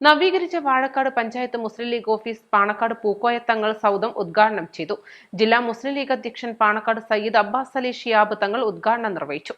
നവീകരിച്ച വാഴക്കാട് പഞ്ചായത്ത് മുസ്ലിം ലീഗ് ഓഫീസ് പാണക്കാട് പൂക്കോയ തങ്ങൾ സൗദം ഉദ്ഘാടനം ചെയ്തു. ജില്ലാ മുസ്ലിം ലീഗ് അധ്യക്ഷൻ പാണക്കാട് സയ്യിദ് അബ്ബാസ് അലി ഷിയാബ് തങ്ങൾ ഉദ്ഘാടനം നിർവഹിച്ചു.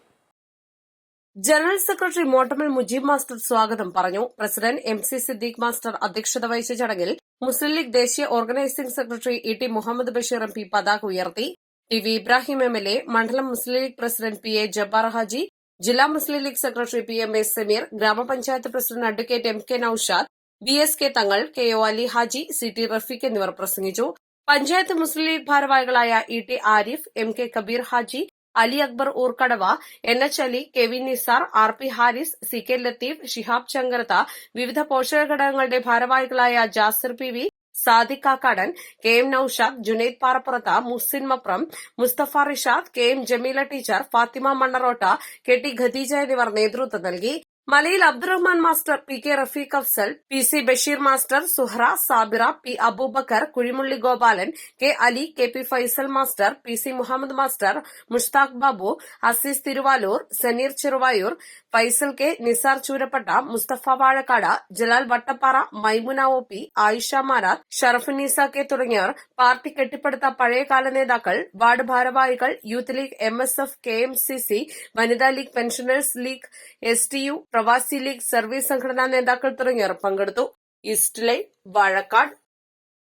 General secretary Mottamal Mujeeb master സ്വാഗതം പറഞ്ഞു. President M C Siddique master അധ്യക്ഷത വഹിച്ച ചടങ്ങിൽ മുസ്ലിം ലീഗ് ദേശീയ organising secretary E T Muhammad Basheer M P പതാക ഉയർത്തി. T V Ibrahim M L A മണ്ഡലം Muslim League president P A Jabbar Haji ജില്ലാ Muslim League secretary P M S Sameer ഗ്രാമപഞ്ചായത്ത് president advocate M K Noushad B S K Thangal K O Ali Haji C T Rafeeq എന്നിവർ പ്രസംഗിച്ചു. പഞ്ചായത്ത് മുസ്ലിം ലീഗ് ഭാരവാഹികളായ E T Arif M K Kabeer Haji Ali Akbar Oorkadavu N H Ali K V Nisar R P Haris C K Latheef Shihab Chankarath വിവിധ പോഷക ഘടകങ്ങളുടെ ഭാരവാഹികളായ Jasir P V Sadiq Kakkadan K M Noushad Junaid Parappurath Muhsin Mapram Musthafa Rishad K M Jameela teacher Fathima Mannarotta K T Khadeeja എന്നിവർ നേതൃത്വം നൽകി. Malayil Abdurahman master P K Rafeeq Afsal P C Basheer master Suhra Sabira P Abubacker Kuzhimulli Gopalan K Ali K P Faisal master P C Muhammad master Mushtaq Babu Azeez Thiruvaloor Saneer Cheruvayur Faisal K Nisar Choorappatta Musthafa Vazhakkad Jalal Vattappara Maimuna O P Ayisha Marar Sharaf Nisa K തുടങ്ങിയവർ party കെട്ടിപ്പടുത്ത പഴയകാല നേതാക്കൾ ward ഭാരവാഹികൾ Youth League M S F K M C C വനിതാ League pensioners League S T U പ്രവാസി League service സംഘടനാ നേതാക്കൾ തുടങ്ങിയവർ പങ്കെടുത്തു. East line Vazhakkad